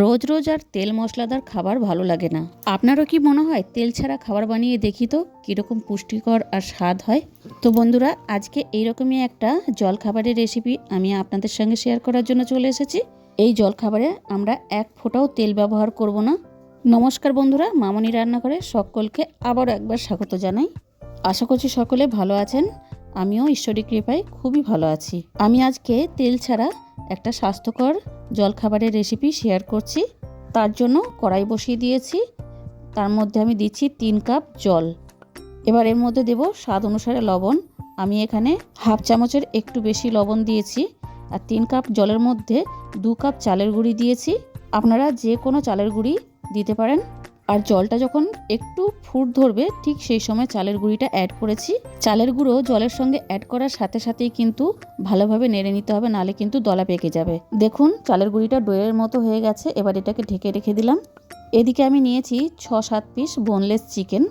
রোজ রোজ আর তেল মশলাদার খাবার ভালো লাগে না। আপনারও কি মনে হয় তেল ছাড়া খাবার বানিয়ে দেখি তো কীরকম পুষ্টিকর আর স্বাদ হয়? তো বন্ধুরা, আজকে এইরকমই একটা জল খাবারের রেসিপি আমি আপনাদের সঙ্গে শেয়ার করার জন্য চলে এসেছি। এই জল খাবারে আমরা এক ফোঁটাও তেল ব্যবহার করব না। নমস্কার বন্ধুরা, মামনি রান্নাঘরে সকলকে আবার একবার স্বাগত জানাই। আশা করছি সকলে ভালো আছেন। আমিও ঈশ্বরী কৃপায় খুবই ভালো আছি। আমি আজকে তেল ছাড়া একটা স্বাস্থ্যকর জলখাবারের রেসিপি শেয়ার করছি। তার জন্য কড়াই বসিয়ে দিয়েছি। তার মধ্যে আমি দিচ্ছি তিন কাপ জল। এবার এর মধ্যে দেব স্বাদ অনুসারে লবণ। আমি এখানে হাফ চামচের একটু বেশি লবণ দিয়েছি আর তিন কাপ জলের মধ্যে দু কাপ চালের গুঁড়ি দিয়েছি। আপনারা যে কোনো চালের গুঁড়ি দিতে পারেন। আর জলটা যখন একটু ফুট ধরবে, ঠিক সেই সময় চালের গুঁড়িটা অ্যাড করেছি। চালের গুঁড়ো জলের সঙ্গে অ্যাড করার সাথে সাথেই কিন্তু ভালোভাবে নেড়ে নিতে হবে, নালে কিন্তু দলা পেকে যাবে। দেখুন, চালের গুঁড়িটা ডোয়ের মতো হয়ে গেছে, এবার এটাকে ঢেকে রেখে দিলাম। এদিকে আমি নিয়েছি ছ সাত পিস বোনলেস চিকেন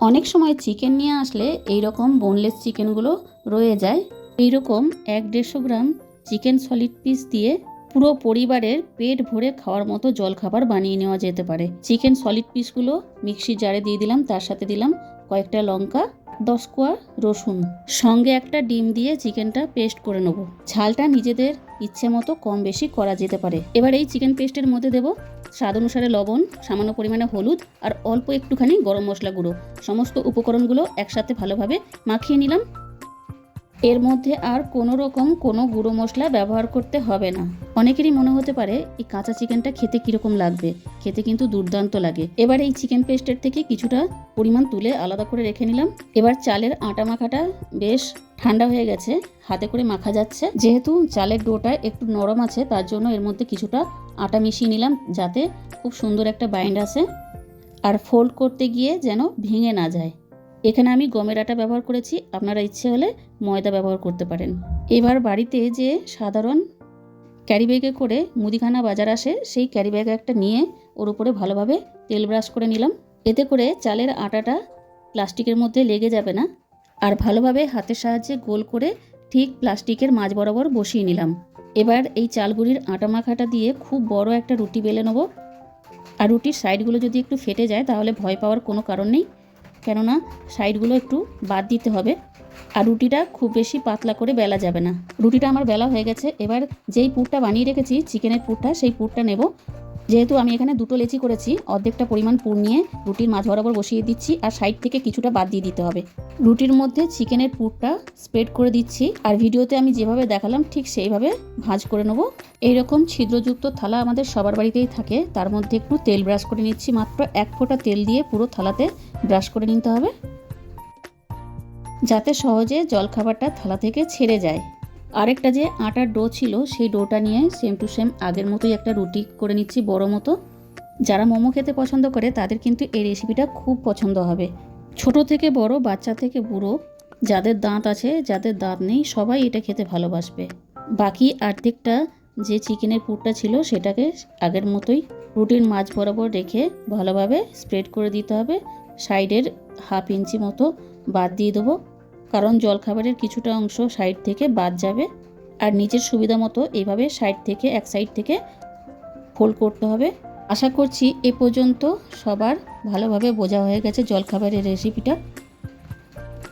অনেক সময় চিকেন নিয়ে আসলে এই রকম বোনলেস চিকেনগুলো রয়ে যায়। এই রকম এক দেড়শো গ্রাম চিকেন সলিড পিস দিয়ে পুরো পরিবারের পেট ভরে খাওয়ার মতো জলখাবার বানিয়ে নেওয়া যেতে পারে। চিকেন সলিড পিসগুলো মিক্সি জারে দিয়ে দিলাম, তার সাথে দিলাম কয়েকটা লঙ্কা, দশ কোয়া রসুন। সঙ্গে একটা ডিম দিয়ে চিকেনটা পেস্ট করে নেব। ঝালটা নিজেদের ইচ্ছে মতো কম বেশি করা যেতে পারে। এবার এই চিকেন পেস্টের মধ্যে দেবো স্বাদ অনুসারে লবণ, সামান্য পরিমাণে হলুদ আর অল্প একটুখানি গরম মশলা গুঁড়ো। সমস্ত উপকরণগুলো একসাথে ভালোভাবে মাখিয়ে নিলাম। এর মধ্যে আর কোনো রকম কোনো গুঁড়ো মশলা ব্যবহার করতে হবে না। অনেকেরই মনে হতে পারে, এই কাঁচা চিকেনটা খেতে কীরকম লাগবে? খেতে কিন্তু দুর্দান্ত লাগে। এবার এই চিকেন পেস্টের থেকে কিছুটা পরিমাণ তুলে আলাদা করে রেখে নিলাম। এবার চালের আটা মাখাটা বেশ ঠান্ডা হয়ে গেছে, হাতে করে মাখা যাচ্ছে। যেহেতু চালের ডোটা একটু নরম আছে, তার জন্য এর মধ্যে কিছুটা আটা মিশিয়ে নিলাম, যাতে খুব সুন্দর একটা বাইন্ড আসে। আর ফোল্ড করতে গিয়ে যেন ভেঙে না যায়। এখানে আমি গমের আটা ব্যবহার করেছি, আপনারা ইচ্ছে হলে ময়দা ব্যবহার করতে পারেন। এবার বাড়িতে যে সাধারণ ক্যারি ব্যাগে করে মুদিখানা বাজার আসে, সেই ক্যারি ব্যাগ একটা নিয়ে ওর উপরে ভালোভাবে তেল ব্রাশ করে নিলাম। এতে করে চালের আটাটা প্লাস্টিকের মধ্যে লেগে যাবে না আর ভালোভাবে হাতের সাহায্যে গোল করে ঠিক প্লাস্টিকের মাঝ বরাবর বসিয়ে নিলাম। এবার এই চালগুড়ির আটা মাখাটা দিয়ে খুব বড় একটা রুটি বেলে নেব। আর রুটির সাইডগুলো যদি একটু ফেটে যায়, তাহলে ভয় পাওয়ার কোনো কারণ নেই। কেননা সাইডগুলো একটু বাদ দিতে হবে। আর রুটিটা খুব বেশি পাতলা করে বেলা যাবে না। রুটিটা আমার বেলা হয়ে গেছে। এবার যেই পুরটা বানিয়ে রেখেছি, চিকেনের পুরটা, সেই পুরটা নেব। যেহেতু আমি এখানে দুটো লেচি করেছি, অর্ধেকটা পরিমাণ পুর নিয়ে রুটির মাঝ বরাবর বসিয়ে দিচ্ছি আর সাইড থেকে কিছুটা বাদ দিয়ে দিতে হবে। রুটির মধ্যে চিকেনের পুরটা স্প্রেড করে দিচ্ছি আর ভিডিওতে আমি যেভাবে দেখালাম ঠিক সেইভাবে ভাঁজ করে নেব। এইরকম ছিদ্রযুক্ত থালা আমাদের সবার বাড়িতেই থাকে, তার মধ্যে একটু তেল ব্রাশ করে নিচ্ছি, মাত্র এক ফোঁটা তেল দিয়ে পুরো থালাতে ব্রাশ করে নিতে হবে। যাতে সহজে জলখাবারটা থালা থেকে ছেড়ে যায়। আরেকটা যে আটার ডো ছিল, সেই ডোটা নিয়ে সেম টু সেম আগের মতোই একটা রুটি করে নিচ্ছি বড় মতো। যারা মোমো খেতে পছন্দ করে, তাদের কিন্তু এই রেসিপিটা খুব পছন্দ হবে। ছোট থেকে বড়, বাচ্চা থেকে বুড়ো, যাদের দাঁত আছে, যাদের দাঁত নেই, সবাই এটা খেতে ভালোবাসবে। বাকি আর্ধেকটা যে চিকেনের পুরটা ছিল, সেটাকে আগের মতোই রুটির মাঝ বরাবর রেখে ভালোভাবে স্প্রেড করে দিতে হবে। সাইডের হাফ ইঞ্চি মতো বাদ দিয়ে দেবো। কারণ জলখাবারের কিছুটা অংশ সাইড থেকে বাদ যাবে। আর নিজের সুবিধা মতো এইভাবে সাইড থেকে, এক সাইড থেকে ফোল্ড করতে হবে। আশা করছি এ পর্যন্ত সবার ভালোভাবে বোঝা হয়ে গেছে জলখাবারের রেসিপিটা।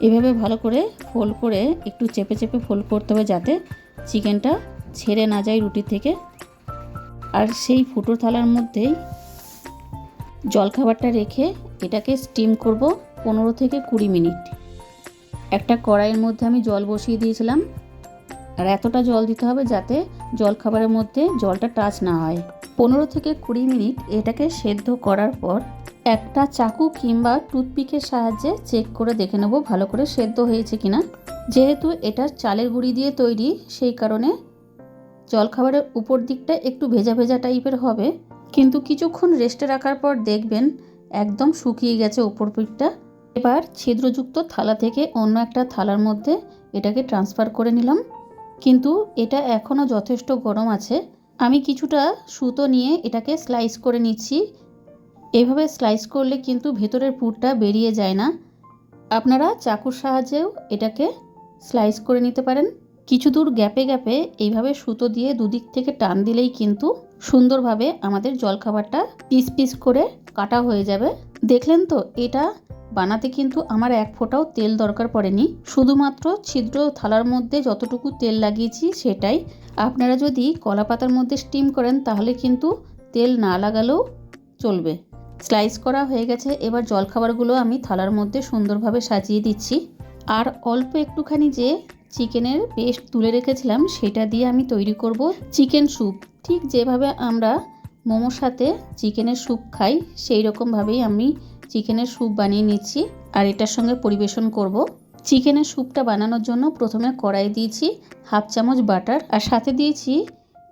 এভাবে ভালো করে ফোল্ড করে একটু চেপে চেপে ফোল্ড করতে হবে যাতে চিকেনটা ছেড়ে না যায় রুটি থেকে। আর সেই ফুটো থালার মধ্যেই জলখাবারটা রেখে এটাকে স্টিম করব পনেরো থেকে কুড়ি মিনিট। একটা কড়াইয়ের মধ্যে আমি জল বসিয়ে দিয়েছিলাম। আর এতটা জল দিতে হবে যাতে জলখাবারের মধ্যে জলটা টাচ না হয়। পনেরো থেকে কুড়ি মিনিট এটাকে সেদ্ধ করার পর একটা চাকু কিংবা টুথপিকের সাহায্যে চেক করে দেখে নেব ভালো করে সেদ্ধ হয়েছে কিনা। যেহেতু এটা চালের গুঁড়ি দিয়ে তৈরি, সেই কারণে জলখাবারের উপর দিকটা একটু ভেজা ভেজা টাইপের হবে। কিন্তু কিছুক্ষণ রেস্টে রাখার পর দেখবেন একদম শুকিয়ে গেছে উপর পিঠটা। এবার ছিদ্রযুক্ত থালা থেকে অন্য একটা থালার মধ্যে এটাকে ট্রান্সফার করে নিলাম। কিন্তু এটা এখনও যথেষ্ট গরম আছে। আমি কিছুটা সুতো নিয়ে এটাকে স্লাইস করে নিচ্ছি। এভাবে স্লাইস করলে কিন্তু ভেতরের পুরটা বেরিয়ে যায় না। আপনারা চাকুর সাহায্যেও এটাকে স্লাইস করে নিতে পারেন। কিছু দূর গ্যাপে গ্যাপে এইভাবে সুতো দিয়ে দুদিক থেকে টান দিলেই কিন্তু সুন্দরভাবে আমাদের জলখাবারটা পিস পিস করে কাটা হয়ে যাবে। দেখলেন তো, এটা বানাতে কিন্তু আমার এক ফোঁটাও তেল দরকার পড়েনি। শুধুমাত্র ছিদ্র থালার মধ্যে যতটুকু তেল লাগিয়েছি সেটাই। আপনারা যদি কলা পাতার মধ্যে স্টিম করেন তাহলে কিন্তু তেল না লাগালেও চলবে। স্লাইস করা হয়ে গেছে, এবার জলখাবারগুলো আমি থালার মধ্যে সুন্দরভাবে সাজিয়ে দিচ্ছি। আর অল্প একটুখানি যে চিকেনের পেস্ট তুলে রেখেছিলাম সেটা দিয়ে আমি তৈরি করব চিকেন স্যুপ। ঠিক যেভাবে আমরা মোমোর সাথে চিকেনের স্যুপ খাই সেই রকমভাবেই আমি চিকেনের স্যুপ বানিয়ে নিচ্ছি আর এটার সঙ্গে পরিবেশন করব। চিকেনের স্যুপটা বানানোর জন্য প্রথমে কড়াই দিয়েছি হাফ চামচ বাটার আর সাথে দিয়েছি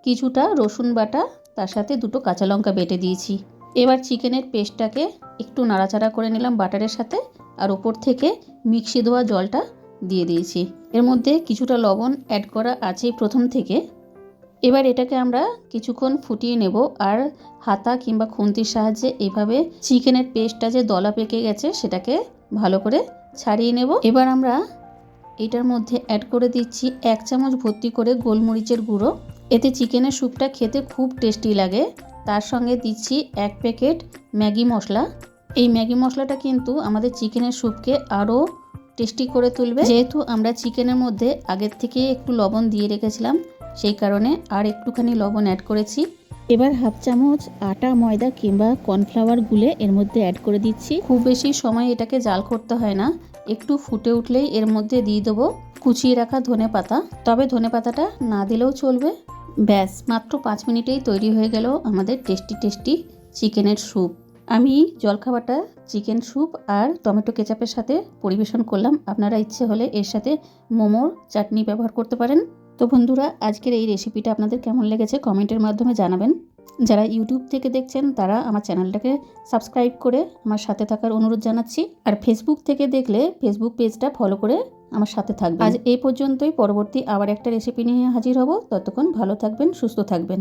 কিছুটা রসুন বাটা, তার সাথে দুটো কাঁচা লঙ্কা বেটে দিয়েছি। এবার চিকেনের পেস্টটাকে একটু নাড়াচাড়া করে নিলাম বাটারের সাথে আর ওপর থেকে মিক্সি দেওয়া জলটা দিয়ে দিয়েছি। এর মধ্যে কিছুটা লবণ অ্যাড করা আছেই প্রথম থেকে। এবার এটাকে আমরা কিছুক্ষণ ফুটিয়ে নেব আর হাতা কিংবা খুন্তির সাহায্যে এভাবে চিকেনের পেস্টটা যে দলা পেকে গেছে সেটাকে ভালো করে ছাড়িয়ে নেব। এবার আমরা এটার মধ্যে অ্যাড করে দিচ্ছি এক চামচ ভর্তি করে গোলমরিচের গুঁড়ো। এতে চিকেনের স্যুপটা খেতে খুব টেস্টি লাগে। তার সঙ্গে দিচ্ছি এক প্যাকেট ম্যাগি মশলা। এই ম্যাগি মশলাটা কিন্তু আমাদের চিকেনের স্যুপকে আরও টেস্টি করে তুলবে। যেহেতু আমরা চিকেনের মধ্যে আগের থেকে একটু লবণ দিয়ে রেখেছিলাম সেই কারণে আর একটুখানি লবণ অ্যাড করেছি। এবার হাফ চামচ আটা ময়দা কিংবা কর্নফ্লাওয়ার গুলে এর মধ্যে অ্যাড করে দিচ্ছি। খুব বেশি সময় এটাকে জাল করতে হয় না। একটু ফুটে উঠলেই এর মধ্যে দিয়ে দেবো কুচিয়ে রাখা ধনে পাতা। তবে ধনে পাতাটা না দিলেও চলবে। ব্যাস মাত্র পাঁচ মিনিটেই তৈরি হয়ে গেল আমাদের টেস্টি টেস্টি চিকেনের স্যুপ। আমি জলখাবারটা চিকেন স্যুপ আর টমেটো কেচাপের সাথে পরিবেশন করলাম। আপনারা ইচ্ছে হলে এর সাথে মোমোর চাটনি ব্যবহার করতে পারেন। তো বন্ধুরা, আজকের এই রেসিপিটা আপনাদের কেমন লেগেছে কমেন্টের মাধ্যমে জানাবেন। যারা ইউটিউব থেকে দেখছেন, তারা আমার চ্যানেলটাকে সাবস্ক্রাইব করে আমার সাথে থাকার অনুরোধ জানাচ্ছি। আর ফেসবুক থেকে দেখলে ফেসবুক পেজটা ফলো করে আমার সাথে থাকবেন। আজ এই পর্যন্তই, পরবর্তী আবার একটা রেসিপি নিয়ে হাজির হব। ততক্ষণ ভালো থাকবেন, সুস্থ থাকবেন।